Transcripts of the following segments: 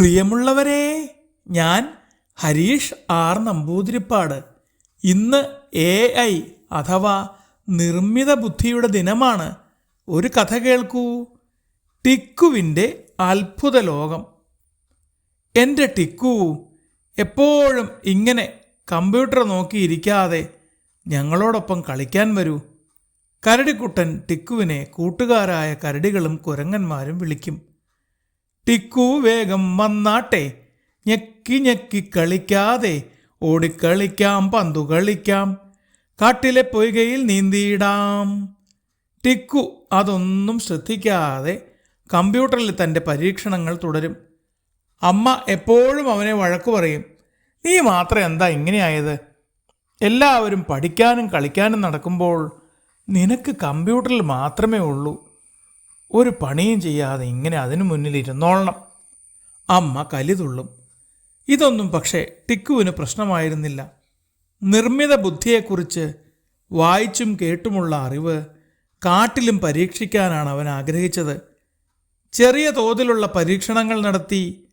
പ്രിയമുള്ളവരെ ഞാൻ ഹരീഷ് ആർ നമ്പൂതിരിപ്പാട്. ഇന്ന് എ ഐ അഥവാ നിർമ്മിത ബുദ്ധിയുടെ ദിനമാണ്. ഒരു കഥ കേൾക്കൂ. ടിക്കുവിന്റെ അത്ഭുത ലോകം. എന്റെ ടിക്കു എപ്പോഴും ഇങ്ങനെ കമ്പ്യൂട്ടർ നോക്കിയിരിക്കാതെ ഞങ്ങളോടൊപ്പം കളിക്കാൻ വരൂ. കരടിക്കുട്ടൻ ടിക്കുവിനെ കൂട്ടുകാരായ കരടികളും കുരങ്ങന്മാരും വിളിക്കും. ടിക്കു വേഗം വന്നാട്ടെ. ഞെക്കി ഞെക്കി കളിക്കാതെ. ഓടിക്കളിക്കാം പന്തു കളിക്കാം. കാട്ടിലെ പൊയ്കയിൽ നീന്തിയിടാം. ടിക്കു അതൊന്നും ശ്രദ്ധിക്കാതെ കമ്പ്യൂട്ടറിൽ തന്റെ പരീക്ഷണങ്ങൾ തുടരും. അമ്മ എപ്പോഴും അവനെ വഴക്കു പറയും നീ മാത്രം എന്താ ഇങ്ങനെയായത്? എല്ലാവരും പഠിക്കാനും കളിക്കാനും നടക്കുമ്പോൾ നിനക്ക് കമ്പ്യൂട്ടറിൽ മാത്രമേ ഉള്ളൂ. ഒരു പണിയും ചെയ്യാതെ ഇങ്ങനെ അതിനു മുന്നിൽ ഇരുന്നോളണം. അമ്മ കലിതുള്ളും ഇതൊന്നും പക്ഷേ ടിക്കുവിന് പ്രശ്നമായിരുന്നില്ല. നിർമ്മിത ബുദ്ധിയെക്കുറിച്ച് വായിച്ചും കേട്ടുമുള്ള അറിവ് കാട്ടിലും പരീക്ഷിക്കാനാണ് അവൻ ആഗ്രഹിച്ചത്. ചെറിയ തോതിലുള്ള പരീക്ഷണങ്ങൾ നടത്തി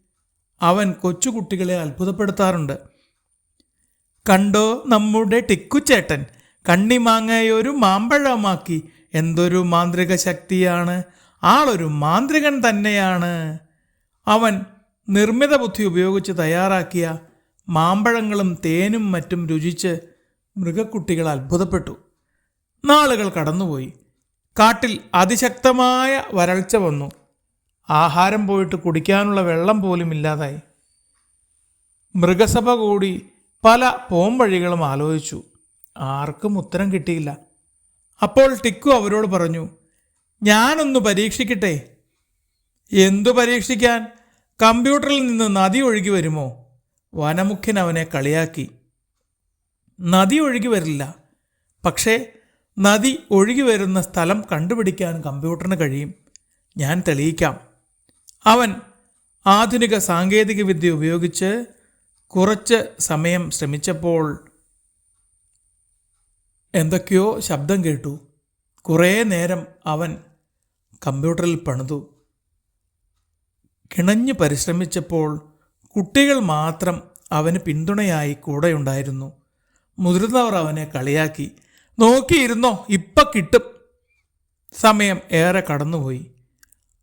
അവൻ കൊച്ചുകുട്ടികളെ അത്ഭുതപ്പെടുത്താറുണ്ട്. കണ്ടോ നമ്മുടെ ടിക്കുച്ചേട്ടൻ കണ്ണിമാങ്ങയൊരു മാമ്പഴമാക്കി. എന്തൊരു മാന്ത്രിക ശക്തിയാണ് ആളൊരു മാന്ത്രികൻ തന്നെയാണ്. അവൻ നിർമ്മിത ബുദ്ധി ഉപയോഗിച്ച് തയ്യാറാക്കിയ മാമ്പഴങ്ങളും തേനും മറ്റും രുചിച്ച് മൃഗക്കുട്ടികൾ അത്ഭുതപ്പെട്ടു. നാളുകൾ കടന്നുപോയി. കാട്ടിൽ അതിശക്തമായ വരൾച്ച വന്നു. ആഹാരം പോയിട്ട് കുടിക്കാനുള്ള വെള്ളം പോലും ഇല്ലാതായി. മൃഗസഭ കൂടി പല പോംവഴികളും ആലോചിച്ചു. ആർക്കും ഉത്തരം കിട്ടിയില്ല. അപ്പോൾ ടിക്കു അവരോട് പറഞ്ഞു ഞാനൊന്ന് പരീക്ഷിക്കട്ടെ? എന്തു പരീക്ഷിക്കാൻ? കമ്പ്യൂട്ടറിൽ നിന്ന് നദി ഒഴുകി വരുമോ? വനമുഖ്യൻ അവനെ കളിയാക്കി. നദി ഒഴുകി വരില്ല. പക്ഷേ നദി ഒഴുകി വരുന്ന സ്ഥലം കണ്ടുപിടിക്കാൻ കമ്പ്യൂട്ടറിന് കഴിയും. ഞാൻ തെളിയിക്കാം. അവൻ ആധുനിക സാങ്കേതിക വിദ്യ ഉപയോഗിച്ച് കുറച്ച് സമയം ശ്രമിച്ചപ്പോൾ എന്തൊക്കെയോ ശബ്ദം കേട്ടു. കുറേ നേരം അവൻ കമ്പ്യൂട്ടറിൽ പണിതു. കിണഞ്ഞു പരിശ്രമിച്ചപ്പോൾ കുട്ടികൾ മാത്രം അവന് പിന്തുണയായി കൂടെയുണ്ടായിരുന്നു. മുതിർന്നവർ അവനെ കളിയാക്കി നോക്കിയിരുന്നോ ഇപ്പം കിട്ടും. സമയം ഏറെ കടന്നുപോയി.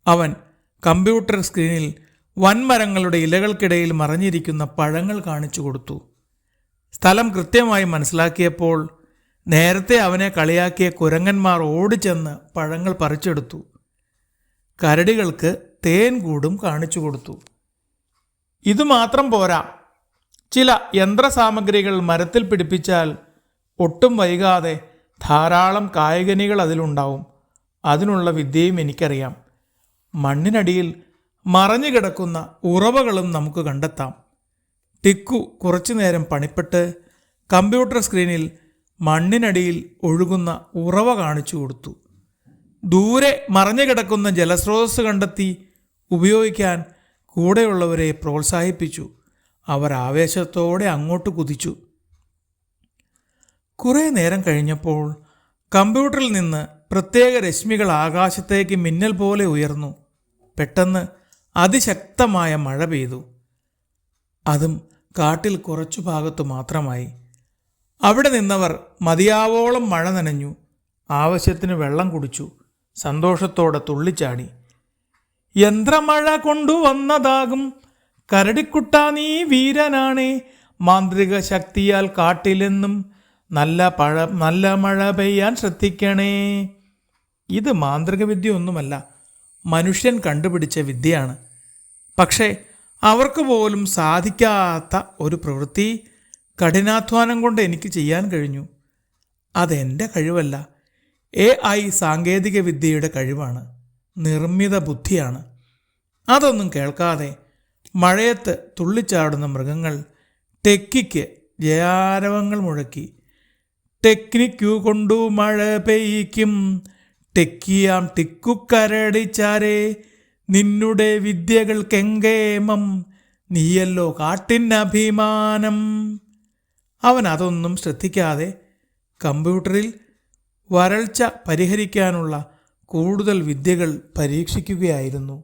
അവൻ കമ്പ്യൂട്ടർ സ്ക്രീനിൽ വൻമരങ്ങളുടെ ഇലകൾക്കിടയിൽ മറഞ്ഞിരിക്കുന്ന പഴങ്ങൾ കാണിച്ചു കൊടുത്തു. സ്ഥലം കൃത്യമായി മനസ്സിലാക്കിയപ്പോൾ നേരത്തെ അവനെ കളിയാക്കിയ കുരങ്ങന്മാർ ഓടിച്ചെന്ന് പഴങ്ങൾ പറിച്ചെടുത്തു. കരടികൾക്ക് തേൻ കൂടും കാണിച്ചു കൊടുത്തു. ഇതുമാത്രം പോരാ. ചില യന്ത്രസാമഗ്രികൾ മരത്തിൽ പിടിപ്പിച്ചാൽ ഒട്ടും വൈകാതെ ധാരാളം കായകനികൾ അതിലുണ്ടാവും. അതിനുള്ള വിദ്യയും എനിക്കറിയാം. മണ്ണിനടിയിൽ മറഞ്ഞു കിടക്കുന്ന ഉറവകളും നമുക്ക് കണ്ടെത്താം. ടിക്കു കുറച്ചു നേരം പണിപ്പെട്ട് കമ്പ്യൂട്ടർ സ്ക്രീനിൽ മണ്ണിനടിയിൽ ഒഴുകുന്ന ഉറവ കാണിച്ചു കൊടുത്തു. ദൂരെ മറഞ്ഞു കിടക്കുന്ന ജലസ്രോതസ് കണ്ടെത്തി ഉപയോഗിക്കാൻ കൂടെയുള്ളവരെ പ്രോത്സാഹിപ്പിച്ചു. അവർ ആവേശത്തോടെ അങ്ങോട്ട് കുതിച്ചു. കുറേ നേരം കഴിഞ്ഞപ്പോൾ കമ്പ്യൂട്ടറിൽ നിന്ന് പ്രത്യേക രശ്മികൾ ആകാശത്തേക്ക് മിന്നൽ പോലെ ഉയർന്നു. പെട്ടെന്ന് അതിശക്തമായ മഴ പെയ്തു. അതും കാട്ടിൽ കുറച്ചു ഭാഗത്തു മാത്രമായി. അവിടെ നിന്നവർ മതിയാവോളം മഴ നനഞ്ഞു. ആവശ്യത്തിന് വെള്ളം കുടിച്ചു. സന്തോഷത്തോടെ തുള്ളിച്ചാടി. യന്ത്രമഴ കൊണ്ടുവന്നതാകും. കരടിക്കുട്ട നീ വീരനാണേ. മാന്ത്രിക ശക്തിയാൽ കാട്ടിലെന്നും നല്ല പഴ നല്ല മഴ പെയ്യാൻ ശ്രദ്ധിക്കണേ. ഇത് മാന്ത്രിക വിദ്യയൊന്നുമല്ല മനുഷ്യൻ കണ്ടുപിടിച്ച വിദ്യയാണ്. പക്ഷേ അവർക്ക് പോലും സാധിക്കാത്ത ഒരു പ്രവൃത്തി കഠിനാധ്വാനം കൊണ്ട് എനിക്ക് ചെയ്യാൻ കഴിഞ്ഞു. അതെന്റെ കഴിവല്ല. എ ഐ സാങ്കേതിക വിദ്യയുടെ കഴിവാണ്. നിർമ്മിത ബുദ്ധിയാണ്. അതൊന്നും കേൾക്കാതെ മഴയത്ത് തുള്ളിച്ചാടുന്ന മൃഗങ്ങൾ ടെക്കിക്ക് ജയാരവങ്ങൾ മുഴക്കി. ടെക്നിക്കു കൊണ്ടു മഴ പെയ്യിക്കും. ടെക്കിയാം ടിക്കുക്കരടിച്ചാരേ നിന്നുടെ വിദ്യകൾക്കെങ്കേമം. നീയല്ലോ കാട്ടിനഭിമാനം. അവൻ അതൊന്നും ശ്രദ്ധിക്കാതെ കമ്പ്യൂട്ടറിൽ വരൾച്ച പരിഹരിക്കാനുള്ള കൂടുതൽ വിദ്യകൾ പരീക്ഷിക്കുകയായിരുന്നു.